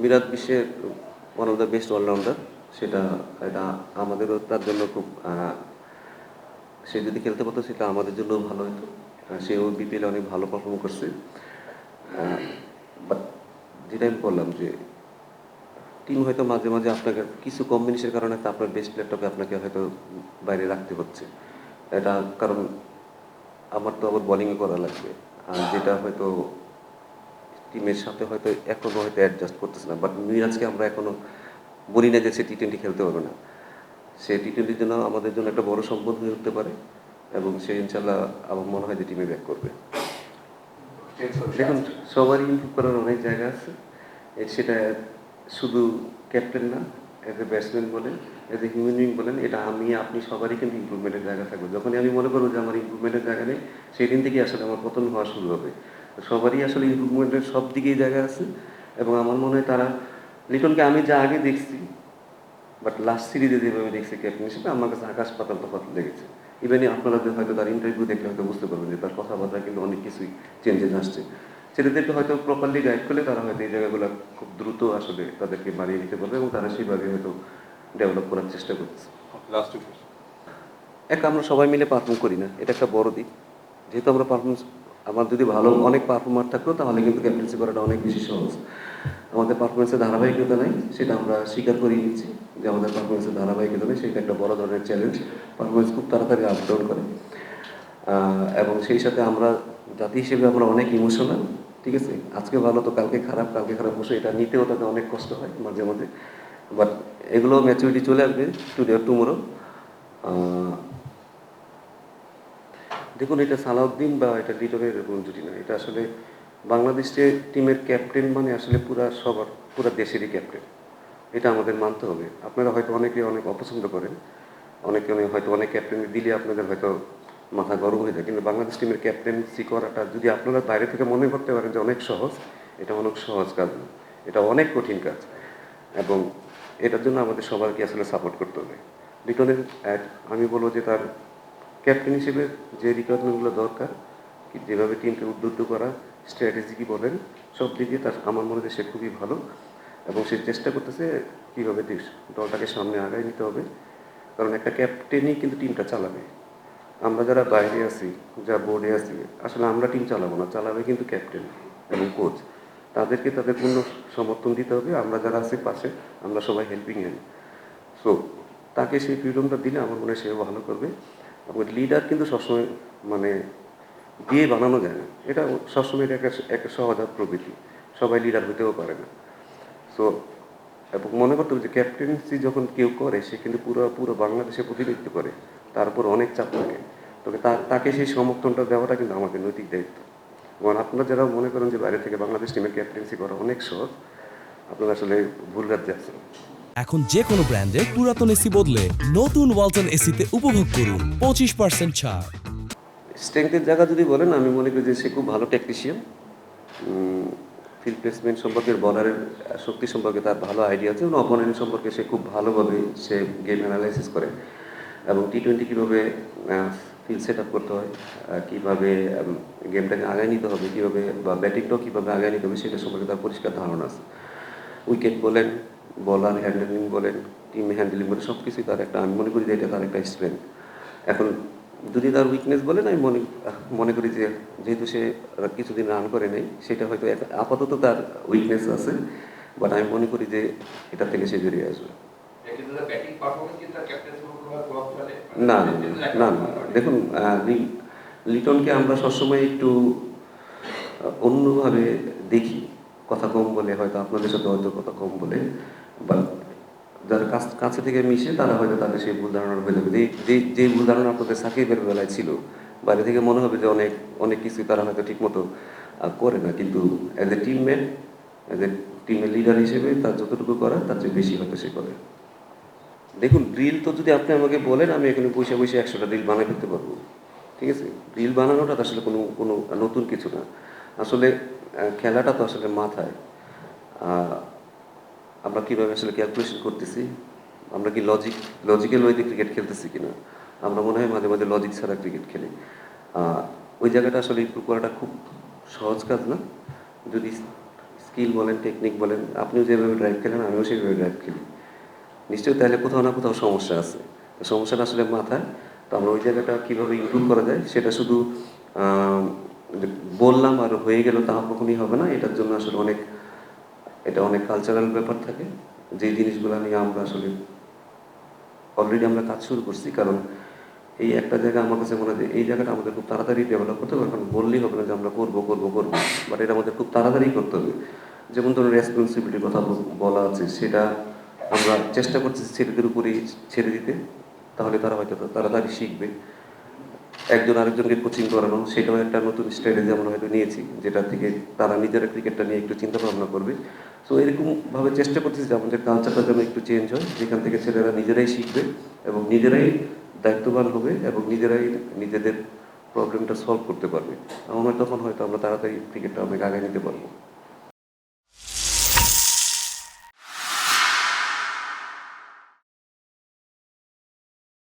মিরাজ বিশ্বের one of the best allrounder সেটা এটা আমাদেরও তার জন্য খুব সে যদি খেলতে পারতো সেটা আমাদের জন্য ভালো হতো। সেও বিপিএলে অনেক ভালো পারফর্ম করছে। বাট যেটা আমি বললাম যে টিম হয়তো মাঝে মাঝে আপনাকে কিছু কম্বিনেশনের কারণে আপনার বেস্ট প্লেয়ারটাকে আপনাকে হয়তো বাইরে রাখতে হচ্ছে। এটা কারণ আমার তো আবার বোলিংয়ে করা লাগবে। আর যেটা হয়তো টিমের সাথে হয়তো এখনও হয়তো অ্যাডজাস্ট করতেছে না। বাট মিরাজকে আমরা এখনও বলি না যে সে টি টোয়েন্টি খেলতে পারবে না। সে টি টোয়েন্টির জন্য আমাদের জন্য একটা বড় সম্পদ হয়ে উঠতে পারে এবং সে ইনশাল্লাহ আমার মনে হয় যে টিমে ব্যাক করবে। দেখুন, সবারই ইম্প্রুভ করার অনেক জায়গা আছে। সেটা শুধু ক্যাপ্টেন না অ্যাজ এ ব্যাটসম্যান বলেন অ্যাজ এ হিউম্যান বিং বলেন, এটা আমি, আপনি সবারই কিন্তু ইম্প্রুভমেন্টের জায়গা থাকবে। যখনই আমি মনে করব যে আমার ইম্প্রুভমেন্টের জায়গা নেই সেই দিন থেকেই আসলে আমার পতন হওয়া শুরু হবে। সবারই আসলে ইমপ্রুভমেন্টের সব দিকেই জায়গা আছে এবং আমার মনে হয় তারা লিটনকে আমি যা আগে দেখছি বাট লাস্ট সিরিজে যেভাবে দেখছি ক্যাপ্টেন হিসেবে আমার কাছে আকাশ পাতাল তফাৎ লেগেছে। ইভেন আপনারা হয়তো তার ইন্টারভিউ দেখলে হয়তো বুঝতে পারবেন যে তার কথাবার্তা কিন্তু অনেক কিছুই চেঞ্জেস আসছে। ছেলেদেরকে হয়তো প্রপারলি গাইড করলে তারা হয়তো এই জায়গাগুলো খুব দ্রুত আসলে তাদেরকে বাড়িয়ে নিতে পারবে এবং তারা সেইভাবে হয়তো ডেভেলপ করার চেষ্টা করছে লাস্ট এক আমরা সবাই মিলে পারফর্ম করি না এটা একটা বড় দিক। যেহেতু আমরা পারফরমেন্স আমার যদি ভালো অনেক পারফর্মার থাকতো, তাহলে কিন্তু ক্যাপ্টেন্সি করাটা অনেক বেশি সহজ। আমাদের পারফরমেন্সের ধারাবাহিকতা নাই, সেটা আমরা স্বীকার করিয়ে নিচ্ছি যে আমাদের পারফরমেন্সের ধারাবাহিকতা নেই, সেটা একটা বড় ধরনের চ্যালেঞ্জ পারফরমেন্স খুব তাড়াতাড়ি আপ ডাউন করে। এবং সেই সাথে আমরা জাতি হিসেবে আমরা অনেক ইমোশনাল ঠিক আছে? আজকে ভালো তো কালকে খারাপ কালকে খারাপ বসে এটা নিতেও তাতে অনেক কষ্ট হয় মাঝে মাঝে বাট এগুলো ম্যাচুরিটি চলে আসবে টুডে টুমোরো দেখুন, এটা সালাউদ্দিন বা এটা লিটনের এরকম জুটি না। এটা আসলে বাংলাদেশ যে টিমের ক্যাপ্টেন মানে আসলে পুরা সবার, পুরা দেশেরই ক্যাপ্টেন। এটা আমাদের মানতে হবে। আপনারা হয়তো অনেকে অনেক অপছন্দ করেন। অনেকে অনেক, হয়তো অনেক ক্যাপ্টেন দিলে আপনাদের হয়তো মাথা গরম হয়ে যায়। কিন্তু বাংলাদেশ টিমের ক্যাপ্টেন্সি করাটা যদি আপনারা বাইরে থেকে মনে করতে পারেন যে অনেক সহজ, এটা অনেক সহজ কাজ না। এটা অনেক কঠিন কাজ। এবং এটার জন্য আমাদের সবাইকে আসলে সাপোর্ট করতে হবে। লিটনের আমি বলব যে তার ক্যাপ্টেন হিসেবে যে রিকোয়ারমেন্টগুলো দরকার যেভাবে টিমকে উদ্বুদ্ধ করা স্ট্র্যাটেজি কি বলেন, সব দিক তার আমার মনে হয় সে খুবই ভালো এবং সে চেষ্টা করতেছে কীভাবে দলটাকে সামনে আগায় নিতে হবে। কারণ একটা ক্যাপ্টেনই কিন্তু টিমটা চালাবে। আমরা যারা বাইরে আছি, যা বোর্ডে আছি, আসলে আমরা টিম চালাবো না, চালাবে কিন্তু ক্যাপ্টেন এবং কোচ তাদেরকে তাদের পূর্ণ সমর্থন দিতে হবে, আমরা যারা আছি পাশে, আমরা সবাই হেল্পিং হ্যান্ড সো তাকে সেই ফ্রিডমটা দিলে আমার মনে হয় সেও ভালো করবে। এবং লিডার কিন্তু সবসময় মানে দিয়ে বানানো যায় না। এটা সবসময় এটা একটা একটা সহজাত প্রবৃত্তি। সবাই লিডার হতেও পারে না। সো এবং মনে করতে যে ক্যাপ্টেন্সি যখন কেউ করে, সে কিন্তু পুরো পুরো বাংলাদেশে প্রতিনিধিত্ব করে। তার উপর অনেক চাপ থাকে। তবে তাকে সেই সমর্থনটা দেওয়াটা কিন্তু আমাদের নৈতিক দায়িত্ব। এবং আপনারা যারা মনে করেন যে বাইরে থেকে বাংলাদেশ টিমের ক্যাপ্টেন্সি করা অনেক সহজ, আপনারা আসলে ভুল রাজ্যে আছেন। এখন যে কোনো ব্র্যান্ডের পুরাতন এসি বদলে নতুন ওয়ালটন এসিতে উপভোগ করুন পঁচিশ পার্সেন্ট ছাড়। স্ট্রেংথের জায়গা যদি বলেন, আমি মনে করি যে সে খুব ভালো টেকনিশিয়ান ফিল্ড প্লেসমেন্ট সম্পর্কে বলারের শক্তি সম্পর্কে তার ভালো আইডিয়া আছে এবং অপোনেন্ট সম্পর্কে সে খুব ভালোভাবে সে গেম অ্যানালাইসিস করে। এবং টি টোয়েন্টি কীভাবে ফিল্ড সেট আপ করতে হয় কীভাবে গেমটাকে আগায় নিতে হবে, কীভাবে বা ব্যাটিংটাও কীভাবে আগায় নিতে হবে, সেটা সম্পর্কে তার পরিষ্কার ধারণা আছে। উইকেট বলেন বলার হ্যান্ডেলিং বলেন টিম হ্যান্ডেলিং বলেন সব কিছুই তার একটা আমি মনে করি যে এটা তার একটা স্ট্রেংথ এখন যদি তার উইকনেস বলেন আমি মনে মনে করি যে যেহেতু সে কিছুদিন রান করে নেই সেটা হয়তো এক- আপাতত তার উইকনেস আছে বাট আমি মনে করি যে এটা থেকে সে বেরিয়ে আসবে। ফেলে না না না। দেখুন লিটনকে আমরা সবসময় একটু অন্যভাবে দেখি। কথা কম বলে, হয়তো আপনাদের সাথে হয়তো কথা কম বলে বা যারা কাছ, কাছে থেকে মিশে, তারা হয়তো তাদের সেই ভুল ধারণা হয়ে যাবে যে- যে যে ভুল ধারণা আপনাদের সাকিবের বেলায় ছিল বাইরে থেকে মনে হবে যে অনেক অনেক কিছুই তারা হয়তো ঠিকমতো করে না। কিন্তু as a teammate as a টিমের লিডার হিসেবে তার যতটুকু করা তার চেয়ে বেশি হয়তো সে করে। দেখুন ড্রিল তো যদি আপনি আমাকে বলেন, আমি এখানে বসে বসে একশোটা ড্রিল বানিয়ে ফেলতে পারব। ঠিক আছে? ড্রিল বানানোটা আসলে কোনো কোনো নতুন কিছু না। আসলে খেলাটা তো আসলে মাথায়। আমরা কীভাবে আসলে ক্যালকুলেশন করতেছি? আমরা কি লজিক লজিক্যাল ওয়েতে ক্রিকেট খেলতেছি কিনা? আমরা মনে হয় মাঝে মাঝে লজিক ছাড়া ক্রিকেট খেলি। ওই জায়গাটা আসলে ইমপ্রুভ করাটা খুব সহজ কাজ না? যদি স্কিল বলেন টেকনিক বলেন, আপনিও যেভাবে ড্রাইভ খেলেন, আমিও সেভাবে ড্রাইভ খেলি। নিশ্চয়ই তাহলে কোথাও না কোথাও সমস্যা আছে। সমস্যাটা আসলে মাথায়। তো আমরা ওই জায়গাটা কীভাবে ইমপ্রুভ করা যায়, সেটা শুধু বললাম আর হয়ে গেল তা কখনই হবে না। এটার জন্য আসলে অনেক, এটা অনেক কালচারাল ব্যাপার থাকে। যে জিনিসগুলো নিয়ে আমরা আসলে অলরেডি আমরা কাজ শুরু করছি, কারণ এই একটা জায়গা আমার কাছে মনে হয় এই জায়গাটা আমাদের খুব তাড়াতাড়ি ডেভেলপ করতে হবে এখন বললেই হবে না যে আমরা করব করব করব। বাট এটা আমাদের খুব তাড়াতাড়ি করতে হবে। যেমন ধরুন রেসপন্সিবিলিটির কথা বলা আছে, সেটা আমরা চেষ্টা করছি ছেলেদের উপরেই ছেড়ে দিতে। তাহলে তারা হয়তো তাড়াতাড়ি শিখবে। একজন আরেকজনকে কোচিং করানো, সেটাও একটা নতুন স্ট্র্যাটেজি আমরা হয়তো নিয়েছি, যেটা থেকে তারা নিজেরা ক্রিকেটটা নিয়ে একটু চিন্তা ভাবনা করবে। সো এরকমভাবে চেষ্টা করতেছি যে আমাদের কালচারটা যেন একটু চেঞ্জ হয়, যেখান থেকে ছেলেরা নিজেরাই শিখবে এবং নিজেরাই দায়িত্ববান হবে এবং নিজেরাই নিজেদের প্রবলেমটা সলভ করতে পারবে। আমার তখন হয়তো আমরা তাড়াতাড়ি ক্রিকেটটা অনেক আগে নিতে পারব।